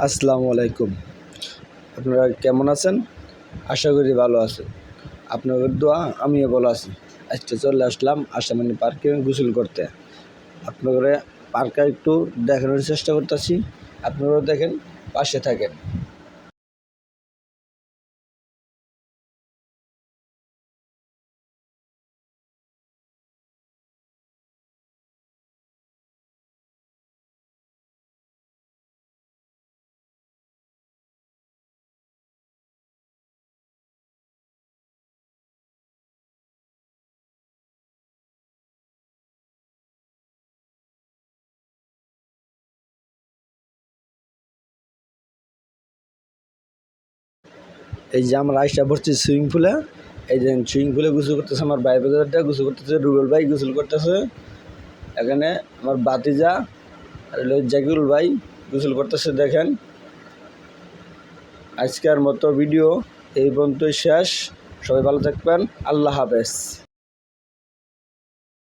আসসালামু আলাইকুম। আপনারা কেমন আছেন? আশা করি ভালো আছেন। আপনাদের দোয়া, আমিও ভালো আছি। আজকে চলে আসলাম আসামানি পার্কে গোসল করতে। আপনাদের পার্কে একটু দেখানোর চেষ্টা করতেছি। আপনারাও দেখেন, পাশে থাকেন। এই যে আমার আইসা ভরছি সুইমিং পুলে এই যে সুইমিং পুলে গোসল করতেছে, আমার ভাই বাজারটা গোসল করতেছে, রুবেল ভাই গোসল করতেছে। এখানে আমার বাতিজা আর জাকিরুল ভাই গোসল করতেছে, দেখেন। আজকের মতো ভিডিও এই পর্যন্তই শেষ। সবাই ভালো থাকবেন। আল্লাহ হাফেজ।